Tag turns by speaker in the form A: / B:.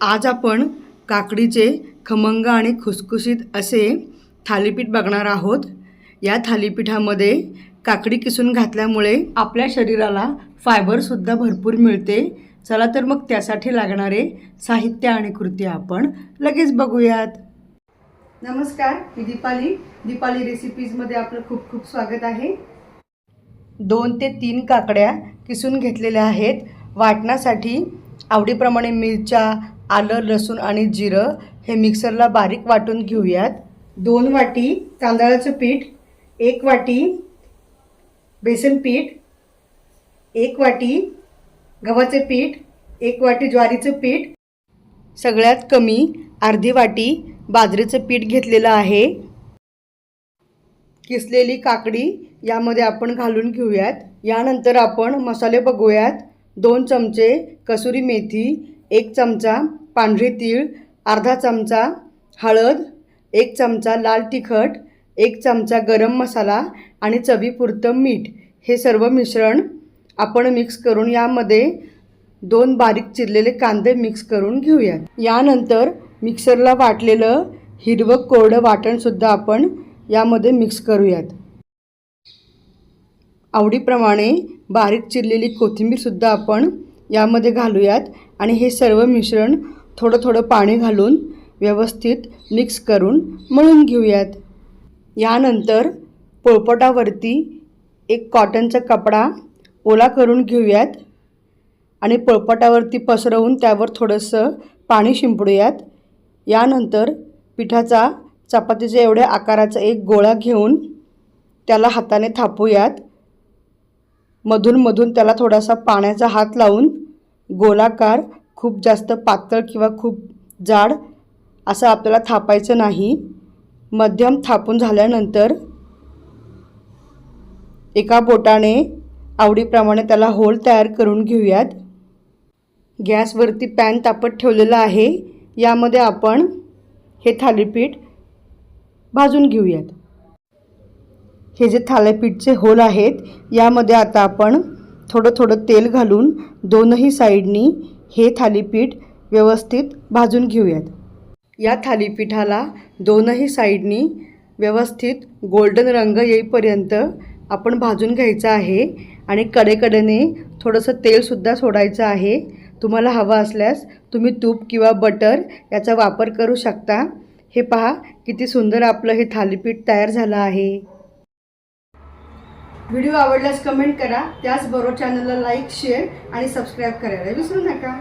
A: आज आपण काकडीचे खमंग आणि खुसखुशीत असे थालीपीठ बघणार आहोत. या थालीपीठामध्ये काकडी किसून घातल्यामुळे आपल्या शरीराला फायबरसुद्धा भरपूर मिळते. चला तर मग त्यासाठी लागणारे साहित्य आणि कृती आपण लगेच बघूयात. नमस्कार मी दीपाली. दीपाली रेसिपीजमध्ये आपलं खूप खूप स्वागत आहे. दोन ते तीन काकड्या किसून घेतलेल्या आहेत. वाटण्यासाठी आवडीप्रमाणे मिरच्या आलं लसूण आणि जिरं हे मिक्सरला बारीक वाटून घेऊयात. दोन वाटी तांदळाचं पीठ एक वाटी बेसन पीठ एक वाटी गव्हाचे पीठ एक वाटी ज्वारीचं पीठ. सगळ्यात कमी अर्धी वाटी बाजरीचं पीठ घेतलेलं आहे. किसलेली काकडी यामध्ये आपण घालून घेऊयात. यानंतर आपण मसाले बघूयात. दोन चमचे कसुरी मेथी एक चमचा पांढरी तीळ अर्धा चमचा हळद एक चमचा लाल तिखट एक चमचा गरम मसाला आणि चवीपुरतं मीठ. हे सर्व मिश्रण आपण मिक्स करून यामध्ये दोन बारीक चिरलेले कांदे मिक्स करून घेऊयात. यानंतर मिक्सरला वाटलेलं हिरवं कोरडं वाटणसुद्धा आपण यामध्ये मिक्स करूयात. आवडीप्रमाणे बारीक चिरलेली कोथिंबीरसुद्धा आपण यामध्ये घालूयात. आणि हे सर्व मिश्रण थोडं थोडं पाणी घालून व्यवस्थित मिक्स करून मळून घेऊयात. यानंतर पोळपटावरती एक कॉटनचा कपडा ओला करून घेऊयात. आणि पोळपटावरती पसरवून त्यावर थोडंसं पाणी शिंपडूयात. यानंतर पिठाचा चपातीच्या एवढ्या आकाराचा एक गोळा घेऊन त्याला हाताने थापूयात. मधून मधून त्याला थोडासा पाण्याचा हात लावून गोलाकार खूप जास्त पातळ किंवा खूप जाड असं आपल्याला थापायचं नाही. मध्यम थापून झाल्यानंतर एका बोटाने आवडीप्रमाणे त्याला होल तयार करून घेऊयात. गॅसवरती पॅन तापत ठेवलेलं आहे. यामध्ये आपण हे थालीपीठ भाजून घेऊयात. हे जे थालीपीठचे होल आहेत यामध्ये आता आपण थोडं थोडं तेल घालून दोनही साईडनी हे थालीपीठ व्यवस्थित भाजून घेऊयात. या थालीपीठाला दोनही साईडनी व्यवस्थित गोल्डन रंग येईपर्यंत आपण भाजून घ्यायचं आहे आणि कडेकडेने थोडंसं तेलसुद्धा सोडायचं आहे. तुम्हाला हवं असल्यास तुम्ही तूप किंवा बटर याचा वापर करू शकता. हे पहा किती सुंदर आपलं हे थालीपीठ तयार झालं आहे. व्हिडिओ आवडल्यास कमेंट करा. त्याचबरोबर चॅनलला लाईक शेअर आणि सबस्क्राईब करायला विसरू नका.